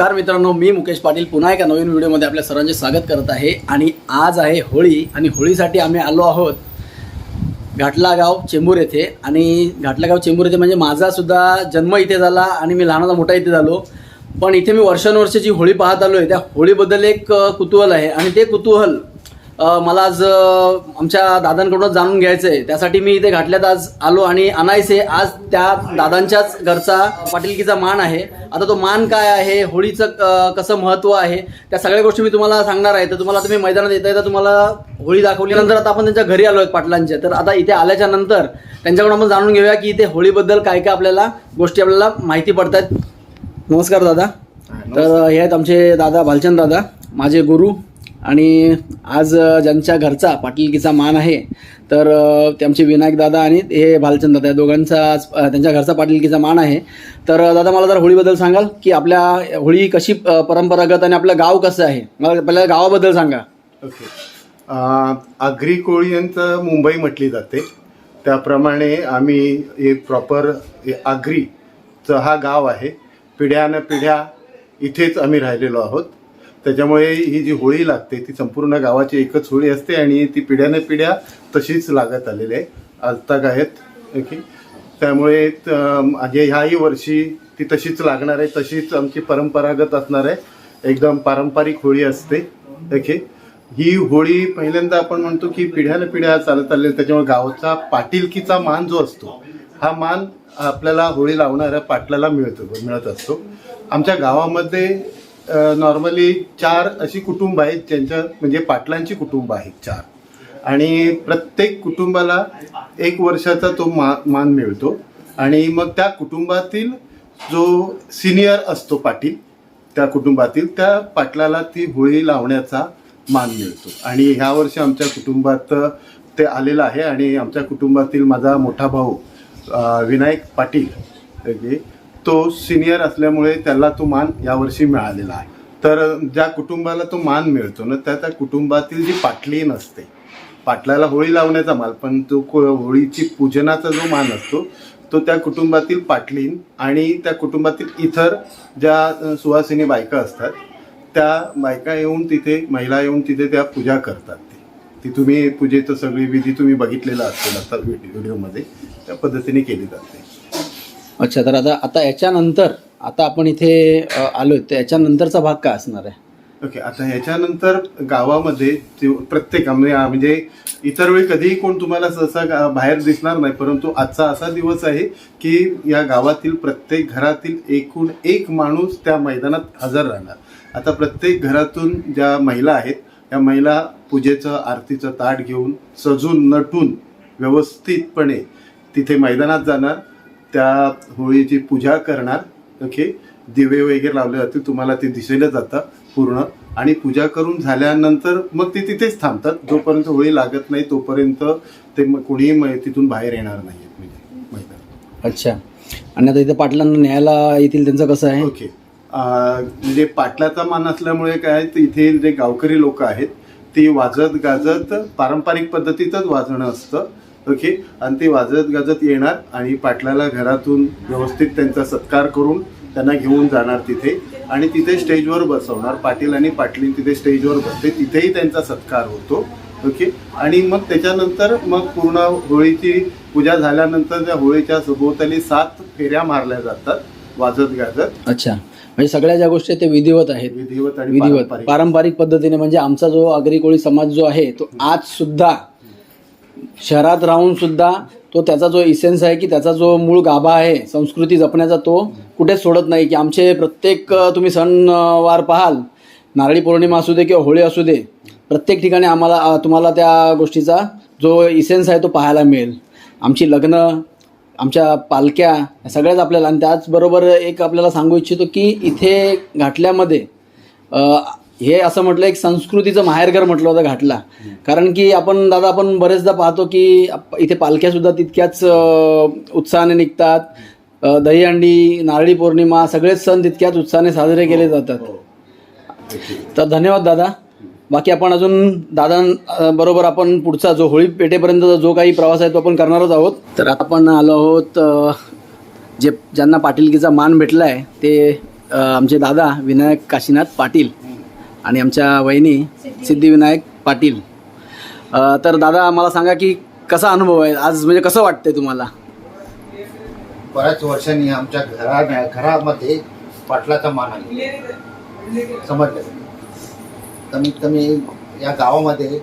नमस्कार मित्रांनो मी मुकेश पाटील. पुन्हा एका नवीन व्हिडिओमध्ये आपल्या सर्वांचे स्वागत करत आहे. आणि आज आहे होळी. आणि होळीसाठी आम्ही आलो आहोत घाटलागाव चेंबूर येथे. आणि घाटलागाव चेंबूर येथे म्हणजे माझासुद्धा जन्म इथे झाला आणि मी लहानाचा मोठा इथे झालो. पण इथे मी वर्षानुवर्षाची होळी पाहत आलो आहे त्या होळीबद्दल एक कुतूहल आहे. आणि ते कुतूहल मला आज आमच्या दादांकडूनच जाणून घ्यायचं आहे त्यासाठी मी इथे घाटल्यात आज आलो आणि अनायसे आज त्या दादांच्याच घरचा पाटीलकीचा मान आहे. आता तो मान काय आहे? होळीचं कसं महत्त्व आहे? त्या सगळ्या गोष्टी मी तुम्हाला सांगणार आहे. तर तुम्हाला तुम्ही मैदानात येता येता तुम्हाला होळी दाखवल्यानंतर आता आपण त्यांच्या घरी आलो आहेत पाटलांच्या. तर आता इथे आल्याच्यानंतर त्यांच्याकडून आपण जाणून घेऊया की इथे होळीबद्दल काय काय आपल्याला गोष्टी आपल्याला माहिती पडतात नमस्कार दादा. तर हे आहेत आमचे दादा भालचंद दादा माझे गुरु. आणि आज ज्यांच्या घरचा पाटीलकीचा मान आहे तर अ, ते आमचे विनायक दादा आणि हे भालचंद दादा या दोघांचा आज, त्यांच्या घरचा पाटीलकीचा मान आहे. तर दादा मला जरा होळीबद्दल सांगाल की आपल्या होळी कशी परंपरागत आणि आपलं गाव कसं आहे? मला पहिल्या गावाबद्दल सांगा. ओके. आग्री आगरी कोळी यांचं मुंबई म्हटली जाते. त्याप्रमाणे आम्ही एक प्रॉपर आगरीचं हा गाव आहे. पिढ्यानं पिढ्या इथेच आम्ही राहिलेलो आहोत. त्याच्यामुळे ही जी होळी लागते ती संपूर्ण गावाची एकच होळी असते आणि ती पिढ्याने पिढ्या तशीच लागत आलेली आहे. आजताक आहेत ओके? त्यामुळे म्हणजे ह्याही वर्षी ती तशीच लागणार आहे तशीच आमची परंपरागत असणार आहे. एकदम पारंपरिक होळी असते ओके? ही होळी पहिल्यांदा आपण म्हणतो की पिढ्याने पिढ्या चालत आलेली त्याच्यामुळे गावचा पाटीलकीचा मान जो असतो हा मान आपल्याला होळी लावणाऱ्या पाटलाला मिळतो मिळत असतो. आमच्या गावामध्ये नॉर्मली चार अशी कुटुंब आहेत ज्यांच्या म्हणजे पाटलांची कुटुंब आहेत चार. आणि प्रत्येक कुटुंबाला एक वर्षाचा तो मा मान मिळतो. आणि मग त्या कुटुंबातील जो सिनियर असतो पाटील त्या कुटुंबातील त्या पाटलाला ती होळी लावण्याचा मान मिळतो. आणि ह्या वर्षी आमच्या कुटुंबात ते आलेलं आहे आणि आमच्या कुटुंबातील माझा मोठा भाऊ विनायक पाटील ओके तो सिनियर असल्यामुळे त्याला तो मान यावर्षी मिळालेला आहे. तर ज्या कुटुंबाला तो मान मिळतो ना त्या त्या कुटुंबातील जी पाटली असते पाटलाला होळी लावण्याचा माल पण तो होळीची पूजनाचा जो मान असतो तो त्या कुटुंबातील पाटलीन आणि त्या कुटुंबातील इतर ज्या सुवासिनी बायका असतात त्या बायका येऊन तिथे महिला येऊन तिथे त्या पूजा करतात ते. ती तुम्ही पूजेचं सगळी विधी तुम्ही बघितलेला असेल आता व्हिडिओ व्हिडिओमध्ये त्या पद्धतीने केली जाते. अच्छा तर आता आता याच्यानंतर आता आपण इथे आलो तर याच्यानंतरचा भाग काय असणार आहे? ओके आता ह्याच्यानंतर गावामध्ये प्रत्येक म्हणजे म्हणजे इतर वेळी कधीही कोण तुम्हाला सहसा गा- बाहेर दिसणार नाही परंतु आजचा असा दिवस आहे की या गावातील प्रत्येक घरातील एकूण एक माणूस त्या मैदानात हजर राहणार. आता प्रत्येक घरातून ज्या महिला आहेत त्या महिला पूजेचं आरतीचं ताट घेऊन सजून नटून व्यवस्थितपणे तिथे मैदानात जाणार. त्या होळीची पूजा करणार. ओके? दिवे वगैरे लावले जातील तुम्हाला ते दिसायला जातं पूर्ण. आणि पूजा करून झाल्यानंतर मग ते तिथेच थांबतात. जोपर्यंत होळी लागत नाही तोपर्यंत ते म- कोणीही म- तिथून बाहेर येणार नाही म्हणजे अच्छा. आणि आता इथे पाटलांना न्यायला येतील त्यांचं कसं आहे? ओके. म्हणजे पाटलाचा मान असल्यामुळे काय इथे जे गावकरी लोक आहेत ती वाजत गाजत पारंपरिक पद्धतीतच वाजणं असतं. ओके? आणि ते वाजत गाजत येणार आणि पाटलाला घरातून व्यवस्थित त्यांचा सत्कार करून त्यांना घेऊन जाणार तिथे. आणि तिथे स्टेजवर बसवणार. पाटील आणि पाटलीन तिथे स्टेजवर बसते. तिथेही त्यांचा सत्कार होतो. ओके? आणि मग त्याच्यानंतर मग पूर्ण होळीची पूजा झाल्यानंतर त्या होळीच्या सभोवताली सात फेऱ्या मारल्या जातात. वाजत गाजत. अच्छा. म्हणजे सगळ्या ज्या गोष्टी ते विधिवत आहेत. विधिवत आणि विधिवत. पारंपरिक पद्धतीने म्हणजे आमचा जो आगरी कोळी समाज जो आहे तो आज सुद्धा शहरात राहून सुद्धा तो त्याचा जो इसेन्स आहे की त्याचा जो मूळ गाभा आहे संस्कृती जपण्याचा तो कुठेच सोडत नाही की आमचे प्रत्येक तुम्ही सणवार पाहाल नारळी पौर्णिमा असू दे किंवा होळी असू दे प्रत्येक ठिकाणी आम्हाला तुम्हाला त्या गोष्टीचा जो इसेन्स आहे तो पाहायला मिळेल. आमची लग्न आमच्या पालक्या सगळ्याच आपल्याला आणि त्याचबरोबर एक आपल्याला सांगू इच्छितो की इथे घाटल्यामध्ये हे असं म्हटलं एक संस्कृतीचं माहेरघर म्हटलं होतं घाटला. कारण की आपण दादा आपण बरेचदा पाहतो की इथे पालख्यासुद्धा तितक्याच उत्साहाने निघतात. दहीहंडी नारळी पौर्णिमा सगळेच सण तितक्याच उत्साहाने साजरे केले जातात. तर धन्यवाद दादा. बाकी आपण अजून दादा बरोबर आपण पुढचा जो होळी पेठेपर्यंतचा जो काही प्रवास आहे तो आपण करणारच आहोत. तर आपण आलो आहोत जे ज्यांना पाटीलकीचा मान भेटला आहे ते आमचे दादा विनायक काशीनाथ पाटील. आणि आमच्या वहिनी सिद्धिविनायक पाटील. अ, तर दादा मला सांगा की कसा अनुभव आहे? आज म्हणजे कसं वाटतंय तुम्हाला? बऱ्याच वर्षांनी आमच्या घरा घरामध्ये पाटलाचा मान आला समजलं? कमीत कमी या गावामध्ये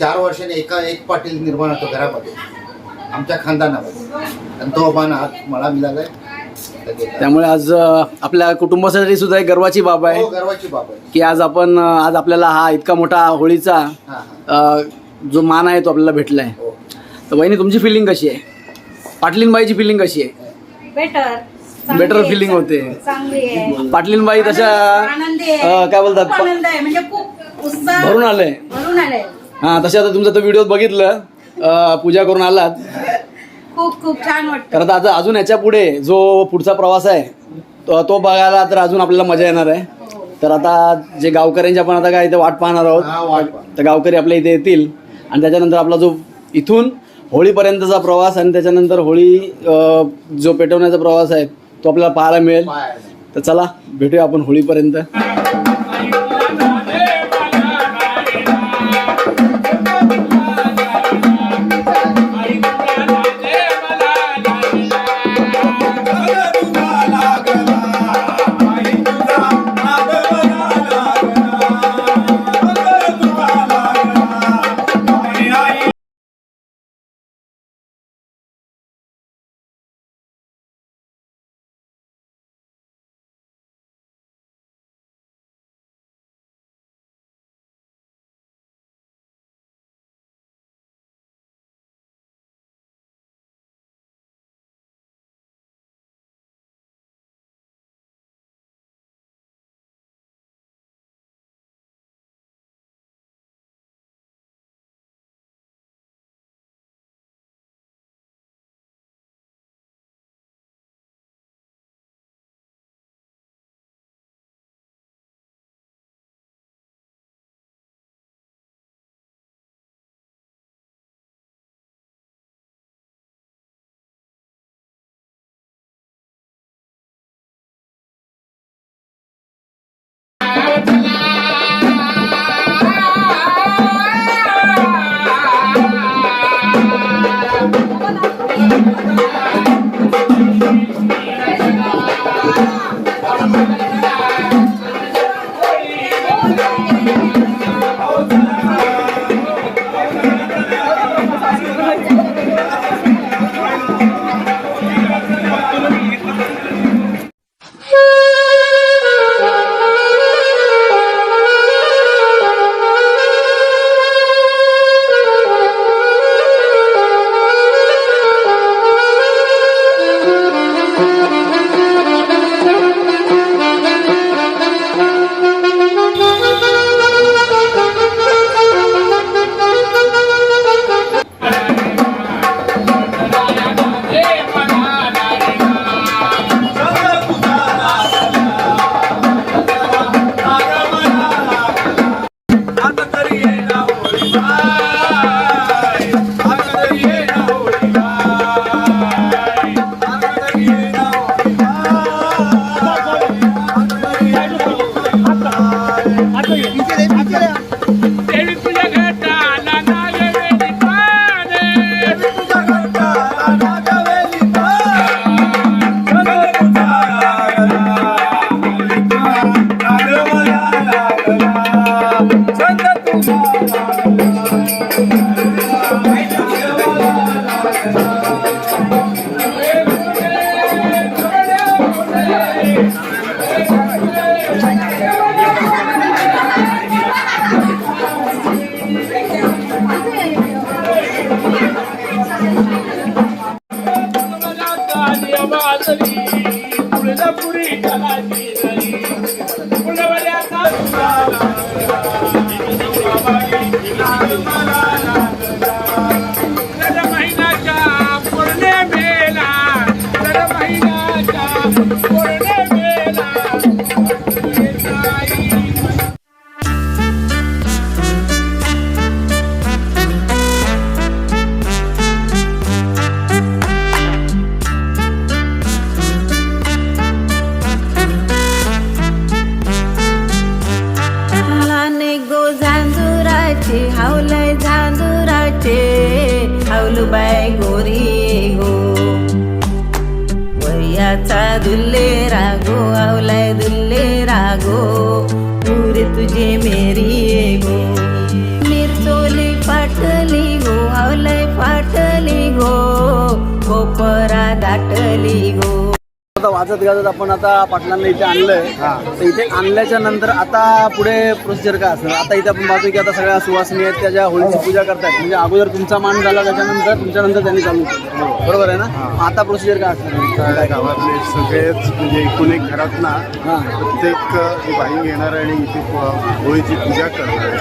चार वर्षांनी एका एक पाटील निर्माण होतो घरामध्ये आमच्या खानदानामध्ये. आणि तो मान आज मला मिळालाय. तर घेतला. त्यामुळे आज आपल्या कुटुंबासाठी सुद्धा एक गर्वाची बाब आहे. हो गर्वाची बाब आहे. की आज आपण आज आपल्याला हा इतका मोठा होळीचा हा अ, जो मान आहे तो आपल्याला भेटला आहे हो. तर वहिनी तुमची फिलिंग कशी आहे? पाटलीनबाईची फिलिंग कशी आहे? बेटर Better feeling होते. चांगली आहे. पाटलीनबाई तशा आनंदी आहे. अ, काय बोलतात? खूप आनंद आहे. म्हणजे खूप उत्साह भरून आले भरून आले हा तसे आता तुमचा तो व्हिडिओ बघितलं. अ, पूजा करून आलात. खूप खूप छान वाटतं. तर आता आता अजून याच्यापुढे जो पुढचा प्रवास आहे तो तो बघायला तर अजून आपल्याला मजा येणार आहे. तर आता जे गावकऱ्यांची आपण आता काय इथे वाट पाहणार हा, आहोत वाट पाहणार. तर गावकरी आपल्या इथे येतील. आणि त्याच्यानंतर आपला जो इथून होळीपर्यंतचा प्रवास आणि त्याच्यानंतर होळी अ, जो पेटवण्याचा प्रवास आहे तो आपल्याला पाहायला मिळेल. तर चला भेटूया आपण होळीपर्यंत. you आता वाजत गाजत आपण आता पाटलांना इथे आणलंय. तर इथे आणल्याच्या नंतर आता पुढे प्रोसिजर काय असणार? आता इथे आपण पाहतो की आता सगळ्या सुवासिनी आहेत त्या ज्या होळीची पूजा करतात म्हणजे अगोदर तुमचा मान झाला त्याच्यानंतर तुमच्यानंतर त्यांनी चालू केलं. बरोबर आहे ना? आता प्रोसिजर काय असणार? गावातले सगळेच म्हणजे एकूण एक घरात ना हां. प्रत्येक बाई येणार आणि इथे होळीची पूजा करणार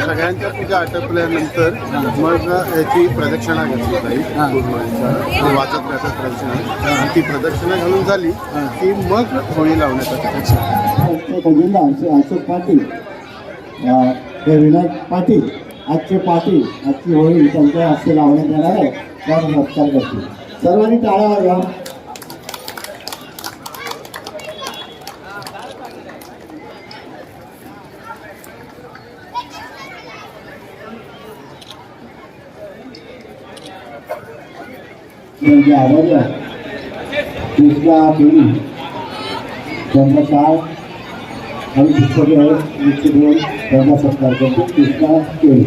सगळ्यांच्या पूजा आटपल्यानंतर मग याची प्रदक्षिणा घेतली जाईल. हां. वाचत वाचत प्रदक्षिणा ती प्रदक्षिणा घालून झाली की मग होळी खजिनदार श्री अशोक पाटील विनायक पाटील आजचे पाटील आजची होळी त्यांच्या हस्ते लावण्यात येणार आहे. त्याचा सत्कार करतील. सर्वांनी टाळ्या वाजवा. म्हणजे आभारी आहे तिसऱ्या देवी त्यांचा काळ आणि पुस्तके आहेत निश्चित होऊन त्यांना सत्कार करतो. तिसऱ्या केळी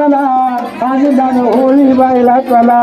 चला चला आनंदानं होळी बायला चला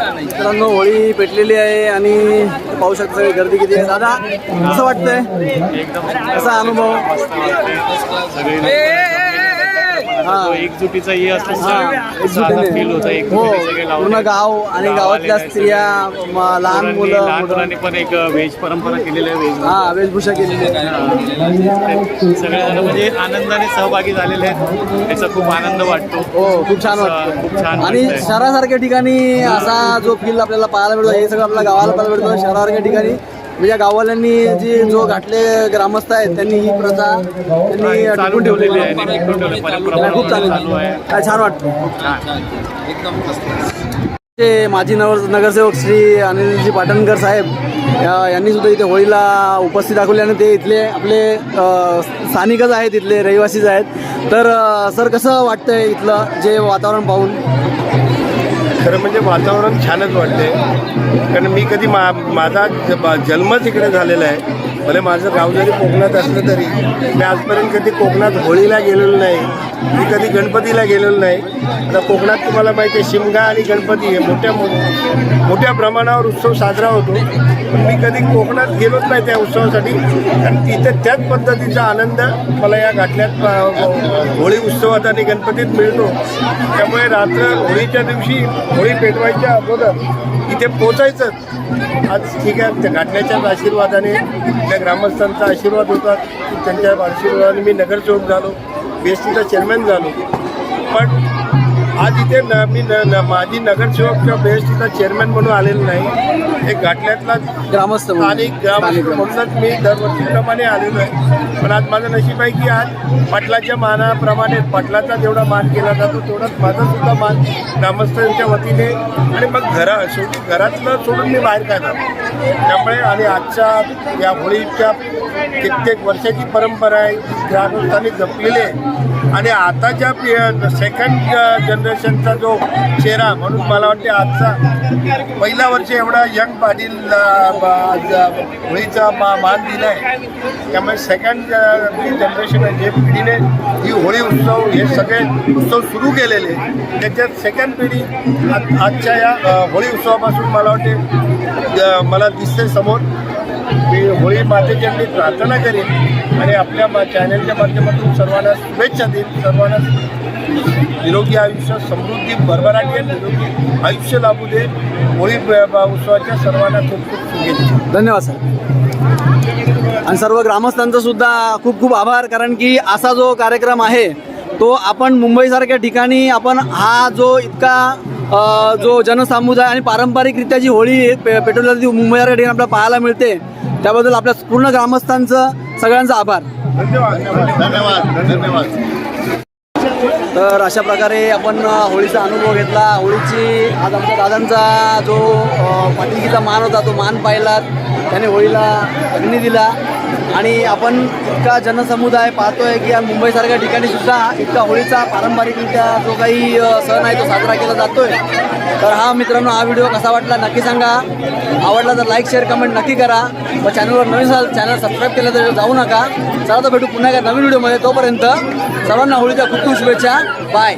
मित्रांनो होळी पेटलेली आहे आणि पाहू शकता सगळी गर्दी किती आहे. दादा कसं वाटतंय? कसा अनुभव? हा. एकजुटीचा हे. असतो फील होतं. हो. लावले. पूर्ण गाव आणि गाव गावातल्या स्त्रिया लहान मुलं लहान मुलं. मुलांनी पण एक वेज परंपरा केलेली आहे वेज हा वेशभूषा केलेली आहे. सगळेजण म्हणजे आनंदाने सहभागी झालेले आहेत. त्याचा खूप आनंद वाटतो. हो खूप छान असं खूप छान वाटतं आणि. शहरासारख्या ठिकाणी असा जो फील आपल्याला पाहायला मिळतो हे सगळं आपल्या गावाला पाहायला मिळतं. शहरासारख्या ठिकाणी म्हणजे गाववाल्यांनी जी जो घाटले ग्रामस्थ आहेत त्यांनी ही प्रथा त्यांनी चालू ठेवलेली आहे खूप चालू आहे. काय छान वाटतं ते माजी नगर नगरसेवक श्री अनिलजी पाटणकर साहेब यांनी सुद्धा इथे होळीला उपस्थित दाखवली आणि ते इथले आपले स्थानिकच आहेत इथले रहिवासीच आहेत. तर सर कसं वाटतंय इथलं जे वातावरण पाहून? खरं म्हणजे वातावरण छानच वाटते कारण मी कधी मा माझा ज- जन्मच इकडे झालेला आहे. भले माझं गाव जरी कोकणात असलं तरी मी आजपर्यंत कधी कोकणात होळीला गेलेलो नाही मी कधी गणपतीला गेलेलो नाही. आता कोकणात तुम्हाला माहिती आहे शिमगा आणि गणपती हे मोठ्या मोठ्या प्रमाणावर उत्सव साजरा होतो. पण मी कधी कोकणात गेलोच नाही त्या उत्सवासाठी. कारण तिथे त्याच पद्धतीचा आनंद मला या घाटल्यात होळी उत्सवात आणि गणपतीत मिळतो. त्यामुळे रात्र होळीच्या दिवशी होळी पेटवायच्या अगोदर इथे पोचायचंच. आज ठीक आहे त्या घाटण्याच्याच आशीर्वादाने त्या ग्रामस्थांचा आशीर्वाद होता. त्यांच्या आशीर्वादाने मी नगरसेवक झालो बी एस टीचा चेअरमॅन झालो. पण आज इथे न मी न न- माझी नगरसेवक किंवा बी एस टीचा चेअरमॅन म्हणून आलेलो नाही एक घाटल्यातला ग्रामस्थ. स्थानिक ग्रामस्थ. म्हणूनच मी दरवर्षीप्रमाणे आलेलो आहे पण आज माझं नशीब आहे की आज पाटलाच्या मानाप्रमाणे पाटलाचा जेवढा मान केला जातो तेवढाच माझा सुद्धा मान ग्रामस्थांच्या वतीने आणि मग घरा शेवटी घरातलं सोडून मी बाहेर काय जातो त्यामुळे आणि आजच्या या होळीच्या कित्येक वर्षाची परंपरा आहे ग्रामस्थांनी जपलेली आहे आणि आताच्या सेकंड जनरेशनचा जो चेहरा म्हणून मला वाटते आजचा पहिल्या वर्षी एवढा यंग पाटील होळीचा मा मान दिला आहे. त्यामुळे सेकंड जनरेशन आहे जे पिढीने ही होळी उत्सव हे सगळे उत्सव सुरू केलेले त्याच्यात सेकंड पिढी आज आजच्या या होळी उत्सवापासून मला वाटते मला दिसते समोर. मी होळी मातेच्या मी प्रार्थना करीन आणि आपल्या मा- चॅनलच्या माध्यमातून सर्वांना शुभेच्छा देईन. सर्वांना निरोगी आयुष्य समृद्धी भरभराटी आणि निरोगी आयुष्य लाभू दे. होळी उत्सवाच्या सर्वांना खूप खूप शुभेच्छा. धन्यवाद सर. आणि सर्व ग्रामस्थांचा सुद्धा खूप खूप आभार कारण की असा जो कार्यक्रम आहे तो आपण मुंबईसारख्या ठिकाणी आपण हा जो इतका जो जनसमुदाय आणि पारंपरिकरित्या जी होळी पे पेटवली ती मुंबईसारख्या ठिकाणी आपल्याला पाहायला मिळते त्याबद्दल आपल्या पूर्ण ग्रामस्थांचं सगळ्यांचा आभार. धन्यवाद धन्यवाद. धन्यवाद तर अशा प्रकारे आपण होळीचा अनुभव घेतला. होळीची आज आमच्या दादांचा जो पाठिंबीचा मान होता तो मान पाहिला त्याने होळीला अग्नी दिला. आणि आपण इतका जनसमुदाय पाहतोय की या मुंबईसारख्या ठिकाणी सुद्धा इतका होळीचा पारंपरिकरित्या जो काही सण आहे तो साजरा केला जातोय. तर हा मित्रांनो हा व्हिडिओ कसा वाटला नक्की सांगा. आवडला तर लाईक शेअर कमेंट नक्की करा. व चॅनलवर नवीन असाल चॅनल सबस्क्राईब केलं तर जाऊ नका. चला तर भेटू पुन्हा एका नवीन व्हिडिओमध्ये. तोपर्यंत सर्वांना होळीच्या खूप खूप शुभेच्छा. बाय